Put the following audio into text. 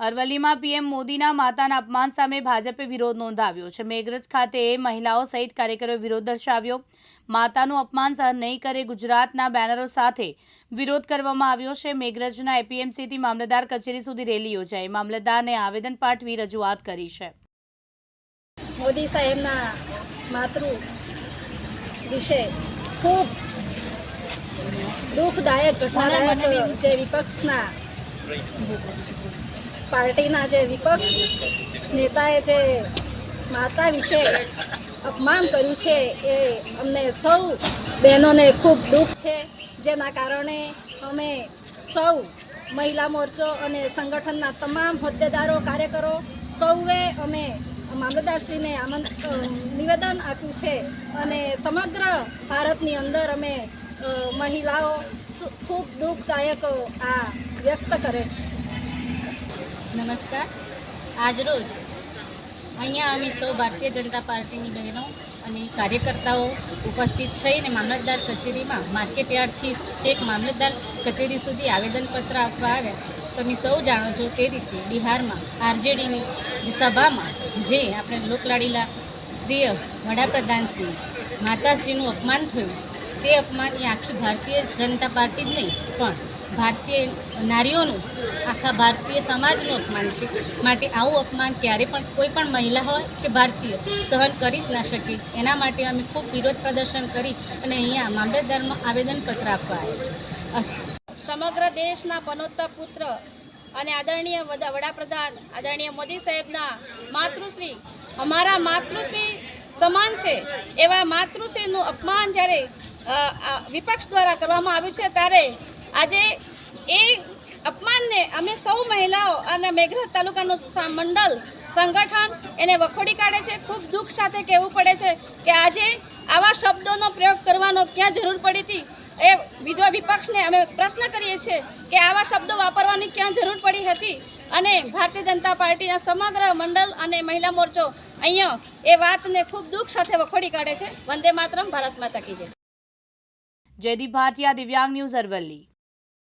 અરવલ્લીમાં PM મોદીના માતાના અપમાન સામે ભાજપે વિરોધ નોંધાવ્યો છે. મેઘરજ ખાતે મહિલાઓ સહિત કાર્યકરોએ વિરોધ દર્શાવ્યો. માતાનું અપમાન સહન નહીં કરે ગુજરાતના બેનરો સાથે વિરોધ કરવામાં આવ્યો છે. મેઘરજના એપીએમસીથી મામલતદાર કચેરી સુધી રેલી યોજાઈ. મામલતદારને આવેદન પાઠવી રજૂઆત કરી છે. મોદી સાહેબના માતૃ વિશે ખૂબ દુઃખદાયક ઘટના જે વિપક્ષના પાર્ટીના જે વિપક્ષ નેતાએ જે માતા વિશે અપમાન કર્યું છે એ અમને સૌ બહેનોને ખૂબ દુઃખ છે. જેના કારણે અમે સૌ મહિલા મોરચો અને સંગઠનના તમામ હોદ્દેદારો, કાર્યકરો સૌએ અમે મામલતદારશ્રીને નિવેદન આપ્યું છે અને સમગ્ર ભારતની અંદર અમે મહિલાઓ ખૂબ દુઃખદાયક આ વ્યક્ત કરે છે. નમસ્કાર. આજરોજ અહીંયા અમે સૌ ભારતીય જનતા પાર્ટીની બહેનો અને કાર્યકર્તાઓ ઉપસ્થિત થઈને મામલતદાર કચેરીમાં માર્કેટ યાર્ડથી છેક મામલતદાર કચેરી સુધી આવેદનપત્ર આપવા આવ્યા. તમે સૌ જાણો છો તે રીતે બિહારમાં આરજેડીની સભામાં જે આપણે લોકલાડીલા પ્રિય વડાપ્રધાનશ્રી માતાશ્રીનું અપમાન થયું, તે અપમાન એ આખી ભારતીય જનતા પાર્ટી જ નહીં, પણ ભારતીય નારીઓનું, આખા ભારતીય સમાજનું અપમાન છે. માટે આવું અપમાન ક્યારે પણ કોઈ પણ મહિલા હોય કે ભારતીય સહન કરી જ ના શકે. એના માટે અમે ખૂબ વિરોધ પ્રદર્શન કરી અને અહીંયા મામલતદારમાં આવેદનપત્ર આપવા આવ્યા છે સમગ્ર દેશના પનોત્તર પુત્ર અને આદરણીય વડા- વડાપ્રધાન આદરણીય મોદી સાહેબના માતૃશ્રી, અમારા માતૃશ્રી સમાન છે. એવા માતૃશ્રીનું અપમાન જ્યારે વિપક્ષ દ્વારા કરવામાં આવ્યું છે, ત્યારે આજે એ અપમાનને અમે સૌ મહિલાઓ અને મેઘરજ તાલુકાનું મંડળ, સંગઠન એને વખોડી કાઢે છે. ખૂબ દુઃખ સાથે કહેવું પડે છે કે આજે આવા શબ્દોનો પ્રયોગ કરવાનો ક્યાં જરૂર પડી હતી? એ વિધવા વિપક્ષને અમે પ્રશ્ન કરીએ છીએ કે આવા શબ્દો વાપરવાની ક્યાં જરૂર પડી હતી? અને ભારતીય જનતા પાર્ટીના સમગ્ર મંડળ અને મહિલા મોરચો અહીંયા એ વાતને ખૂબ દુઃખ સાથે વખોડી કાઢે છે. વંદે માતરમ, ભારત માતા કી જય. જયદીપ ભાટિયા, દિવ્યાંગ ન્યૂઝ અરવલ્લી.